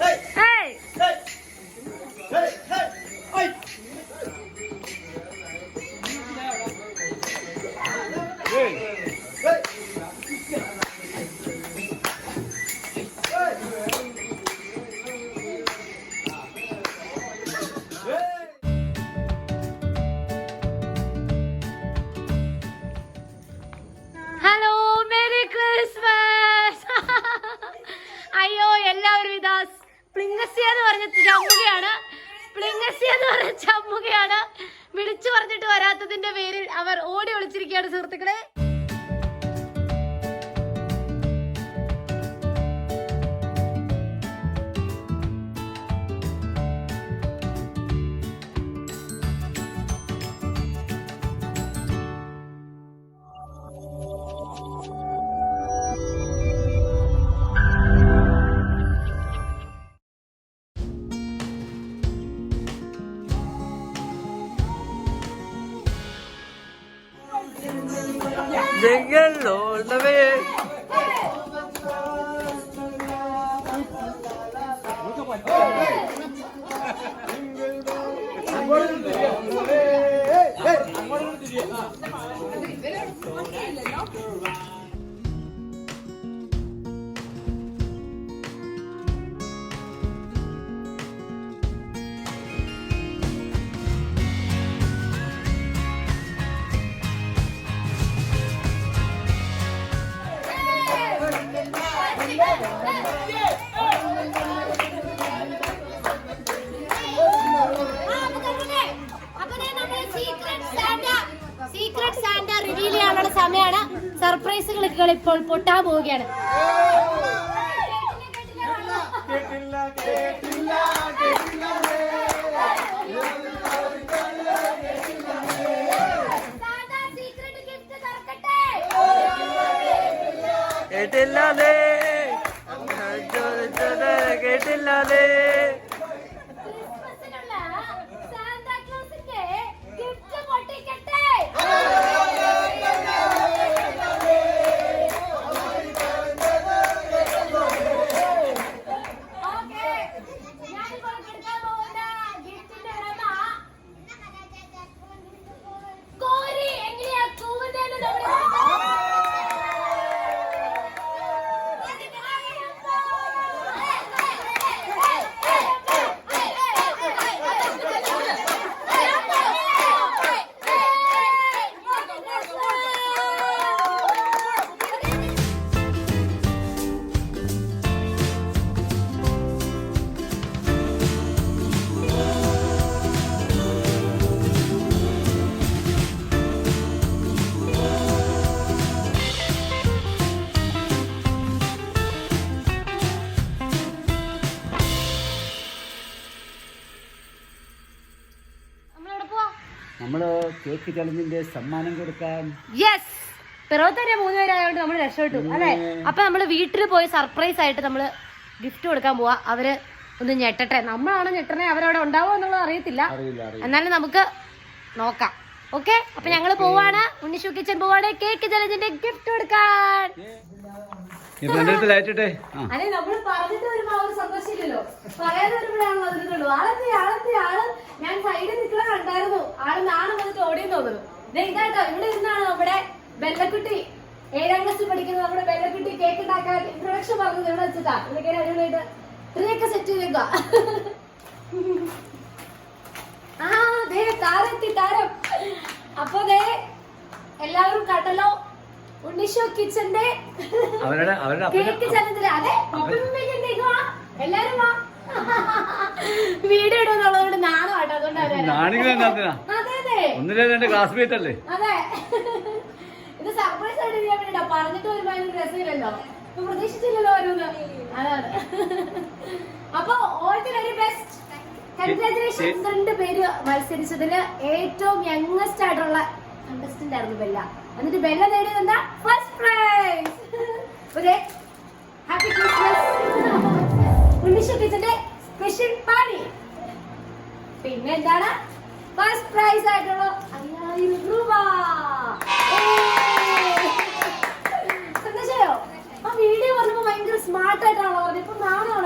Hey! അവർ ഓടി ഒളിച്ചിരിക്കുകയാണ് സുഹൃത്തുക്കളെ. All the way. സമയമാണ്. സർപ്രൈസുകൾ ഇപ്പോൾ പൊട്ടാൻ പോവുകയാണ്. കേട്ടില്ലാതെ കേട്ടില്ലാതെ കേക്ക് ചലഞ്ചിന്റെ സമ്മാനം കൊടുക്കാൻ. യെസ് പിറവത്തന്നെ മൂന്ന് പേരായതുകൊണ്ട് നമ്മൾ രക്ഷപ്പെട്ടു അല്ലെ? അപ്പൊ നമ്മൾ വീട്ടിൽ പോയി സർപ്രൈസ് ആയിട്ട് നമ്മൾ ഗിഫ്റ്റ് കൊടുക്കാൻ പോവാ. അവർ ഒന്ന് ഞെട്ടട്ടെ. നമ്മളാണ് ഞെട്ടണേ? അവരവിടെ ഉണ്ടാവോ എന്നുള്ളത് അറിയത്തില്ല. എന്നാലും നമുക്ക് നോക്കാം. ഓക്കെ അപ്പൊ ഞങ്ങൾ പോവാണ്. ഉണ്ണിഷു കിച്ചൻ പോവാണ്. കേക്ക് ചലഞ്ചിന്റെ ഗിഫ്റ്റ് കൊടുക്കാൻ. ഇപ്പൊ എന്റെ അടുത്ത് ലൈറ്റിട്ടെ നമ്മൾ പറഞ്ഞിട്ട് വരുമ്പോ ആ ഒരു സന്തോഷമില്ലല്ലോ. പറയാതെ വരുമ്പോഴാണ് അതിനുള്ളൂ ആളെത്തി ആളെത്തി ആൾ? ഞാൻ സൈഡിൽ നിൽക്കണ ആൾ നാളെ വന്നിട്ട് ഓടിയെന്ന് തോന്നുന്നു. ഇവിടെ ഇരുന്നാണ് നമ്മുടെ ബെല്ലക്കുട്ടി. ഏഴാം ക്ലാസ്സിൽ പഠിക്കുന്ന നമ്മുടെ ബെല്ലക്കുട്ടി കേക്ക് ഇൻട്രൊഡക്ഷൻ പറഞ്ഞത് ഇവിടെ വെച്ചിട്ടാ. ഇതൊക്കെ അടിപൊളിയായിട്ട് ട്രീയൊക്കെ സെറ്റ് ചെയ്തേക്ക ആ ദേ താരെത്തി താരം അപ്പൊ ദേ എല്ലാവരും കണ്ടല്ലോ കിച്ചന്റെ അവരുടെ അവരുടെ കേക്ക് അതെ എല്ലാരും വാ. വീഡിയോ ഇടുന്നുള്ളതുകൊണ്ട് നാണം ആട്ടോ അതുകൊണ്ട് നാണികൾ എന്നാ അതെ അതെ. ഒന്നിലെ രണ്ട് ക്ലാസ്മേറ്റ് അല്ലേ? അതെ. ഇത് സർപ്രൈസ് ആയിട്ട് ചെയ്യാൻ വേണ്ടിട്ടാ. പറഞ്ഞിട്ട് അതിന് രസമില്ലല്ലോ. പ്രതീക്ഷിച്ചില്ലല്ലോ ഓരോന്ന്. അതാണ് അപ്പൊ ഓൾ ദി വെരി ബെസ്റ്റ് രണ്ട് പേര് മത്സരിച്ചതിൽ ഏറ്റവും യങ്ങസ്റ്റ് ആയിട്ടുള്ള കണ്ടസ്റ്റന്റ് ആയിരുന്നു ബെല്ല. എന്നിട്ട് ബെല്ല നേടിയത് എന്താ? ഫസ്റ്റ് പ്രൈസ് ഒരു ഹാപ്പി ക്രിസ്മസ് ഉണ്ണിഷ ടീച്ചറിന്റെ സ്പെഷ്യൽ പാനി പിന്നെ എന്താണ്? ഫസ്റ്റ് പ്രൈസ് ആയിട്ടുള്ള അയ്യായിരം രൂപ. സന്തോഷയോ? ആ വീഡിയോ പറഞ്ഞപ്പോ ഭയങ്കര സ്മാർട്ട് ആയിട്ടാണോ പറഞ്ഞത്? ഇപ്പൊ നാണാണല്ലോ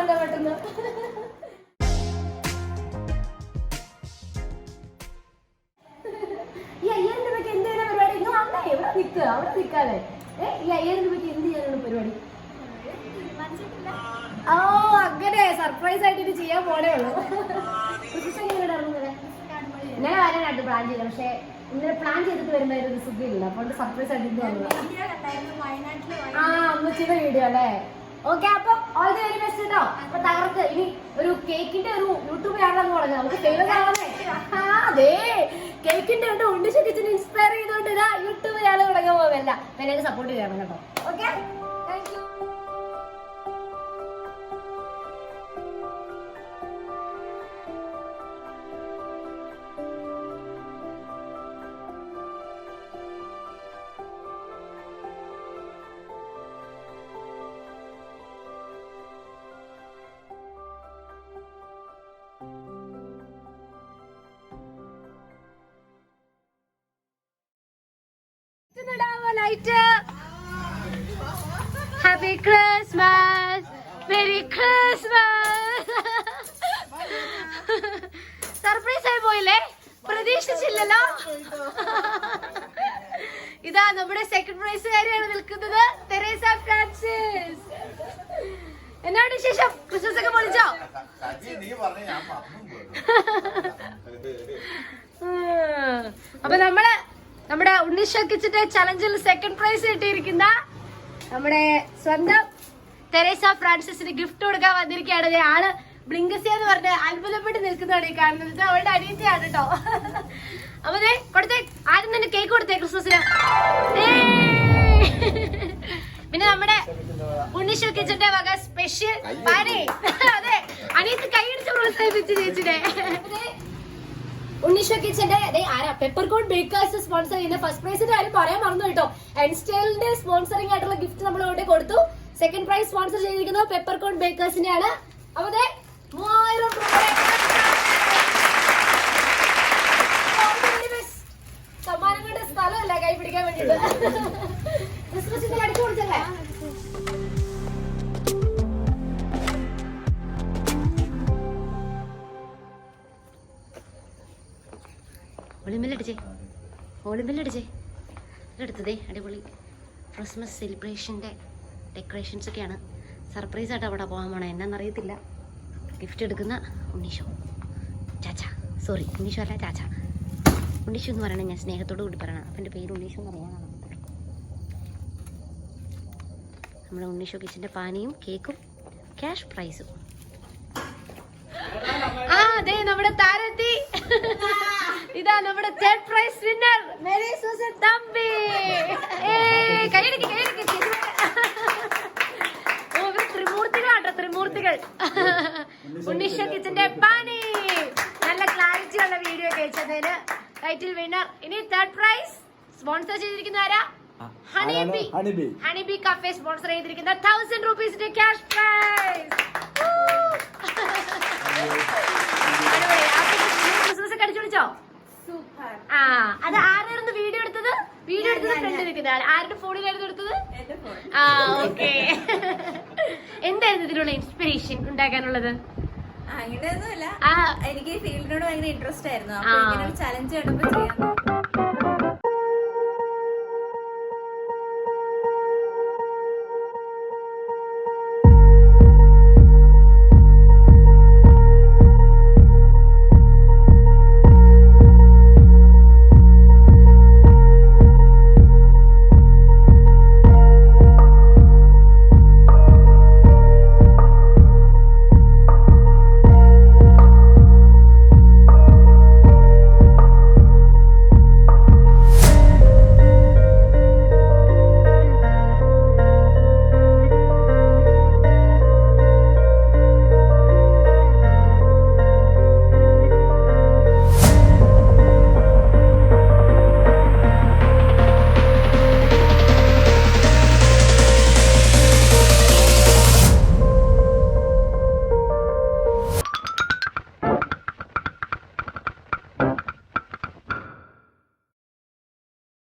സർപ്രൈസ് ആയിട്ട് ഇത് ചെയ്യാൻ പോണേ ഉള്ളൂ. ഞാൻ വരാനായിട്ട് പ്ലാൻ ചെയ്തത് പക്ഷേ ഇന്നലെ പ്ലാൻ ചെയ്തിട്ട് വരുമ്പോൾ ഒരു സുഖമില്ല അപ്പൊ സർപ്രൈസ് ആയിട്ട് ഇത് വന്നത്. ആ അമ്മച്ചിയുടെ വീഡിയോ അല്ലേ? ഓക്കെ അപ്പം ഓൾ ദി വെരി ബെസ്റ്റ് കേട്ടോ അപ്പൊ തകർക്ക് ഇനി ഒരു കേക്കിന്റെ ഒരു യൂട്യൂബ് ചാനൽ പറഞ്ഞു നമുക്ക് ഫേമസ് ആവണേ. അതെ കേക്കിന്റെ ഉണ്ട് ഉണ്ടിച്ച കിച്ചൻ ഇൻസ്പയർ ചെയ്തുകൊണ്ട് ഇതാ യൂട്യൂബ് ചാനൽ തുടങ്ങാൻ പോകുമല്ല എന്നെ സപ്പോർട്ട് ചെയ്യണം കേട്ടോ. Okay thank you light happy Christmas merry Christmas surprise ആയി പോയില്ലേ? പ്രതീക്ഷിച്ചില്ലല്ലോ. ഇതാ നമ്മുടെ സെക്കൻഡ് പ്രൈസുകാരിയാണ് നിൽക്കുന്നത് തെരേസ ഫ്രാൻസിസ്. എന്നാണ് ശേഷം ക്രിസ്മസ് ഒക്കെ പൊളിച്ചോ. അപ്പൊ നമ്മൾ നമ്മുടെ ഉണ്ണിഷ കിച്ചിന്റെ ചലഞ്ചിൽ സെക്കൻഡ് പ്രൈസ് കിട്ടിയിരിക്കുന്ന നമ്മുടെ സ്വന്തം തെരേസ ഫ്രാൻസിസിന് ഗിഫ്റ്റ് കൊടുക്കാൻ വന്നിരിക്കുകയാണ്. ആൾ ബ്ലിങ്കസിയ എന്ന് പറഞ്ഞ് അത്ഭുതപ്പെട്ട് നിൽക്കുന്നതാണ് ഈ കാണുന്നത്. അവളുടെ അനിയത്തിയാണ് കേട്ടോ അപ്പൊ ദേ കൊടുത്തേ. ആദ്യം തന്നെ കേക്ക് കൊടുത്തേ ക്രിസ്മസിന്. പിന്നെ നമ്മുടെ ഉണ്ണിഷ കിച്ചന്റെ വക സ്പെഷ്യൽ അതെ അനിയത്തി കൈയടിച്ച് പ്രോത്സാഹിപ്പിച്ച് ചേച്ചിനെ. ഉണ്ണീഷോ കിച്ചന്റെ ആരാ? പെപ്പർ കോൺ ബേക്കേഴ്സ് സ്പോൺസർ ചെയ്യുന്ന ഫസ്റ്റ് പ്രൈസിന്റെ കാര്യം പറയാൻ മറന്നു കേട്ടോ. എൻസ്റ്റൈലിന്റെ സ്പോൺസറിംഗ് ആയിട്ടുള്ള ഗിഫ്റ്റ് നമ്മൾ ഇവിടെ കൊടുത്തു. സെക്കൻഡ് പ്രൈസ് സ്പോൺസർ ചെയ്തിരിക്കുന്നത് പെപ്പർ കോൺ ബേക്കേഴ്സിന്റെ ആണ് അപ്പൊ മൂവായിരം രൂപ സമ്മാനങ്ങളുടെ സ്ഥലമല്ല കൈ പിടിക്കാൻ വേണ്ടിട്ട് ഒളിമ്പലടിച്ചേ എടുത്തതേ അടിപൊളി. ക്രിസ്മസ് സെലിബ്രേഷന്റെ ഡെക്കറേഷൻസ് ഒക്കെയാണ്. സർപ്രൈസ് ആയിട്ട് അവിടെ പോകാൻ പോണേ. എന്നാണെന്നറിയത്തില്ല ഗിഫ്റ്റ് എടുക്കുന്ന ഉണ്ണീഷോ. ചാച്ച സോറി ഉണ്ണീഷോ അല്ല ചാച്ച. ഉണ്ണീഷു എന്ന് പറയണേ ഞാൻ സ്നേഹത്തോടു കൂടി പറയണം. അപ്പം എന്റെ പേര് ഉണ്ണീഷു എന്ന് അറിയാനാണ് നമ്മുടെ ഉണ്ണീഷോ കിച്ചന്റെ പാനിയും കേക്കും ക്യാഷ് പ്രൈസും ആ അതെ നമ്മുടെ താരത്തി ഇതാ നമ്മുടെ third prize winner Mary Susan Thampi കൈയടിക്ക് കൈയടിക്ക് ത്രിമൂർത്തികളാട്ടോ ത്രിമൂർത്തികൾ ഉണ്ണീഷ കിച്ചന്റെ പാനി നല്ല ക്ലാരിറ്റി ഉള്ള വീഡിയോ കഴിച്ചതിന് ടൈറ്റിൽ വിന്നർ ഇനി തേർഡ് പ്രൈസ് സ്പോൺസർ ചെയ്തിരിക്കുന്ന ആരാ ഹണി ആരാണ്? Bee Honey Bee. Honey bee cafe sponsor ചെയ്തിരിക്കുന്ന തൗസൻഡ് റുപ്പീസിന്റെ ക്യാഷ് പ്രൈസ് ക്രിസ്മസ് ഒക്കെ അടിച്ചു വിളിച്ചോ ആ അത് ആരായിരുന്നു വീഡിയോ എടുത്തത്? വീഡിയോ എടുത്തത് ഫ്രണ്ട് നിൽക്കുന്ന ആൾ ആരുടെ ഫോണിലായിരുന്നു എടുത്തത്? ആ ഓക്കെ എന്തായിരുന്നു ഇതിനുള്ള ഇൻസ്പിറേഷൻ ഉണ്ടാക്കാനുള്ളത്? അങ്ങനെയൊന്നുമില്ല എനിക്ക് ഫീൽഡിനോട് ഭയങ്കര ഇൻട്രസ്റ്റ് ആയിരുന്നു. അപ്പൊ ഇങ്ങനെ ഒരു ചലഞ്ച് കണ്ടപ്പോ ചെയ്യാൻ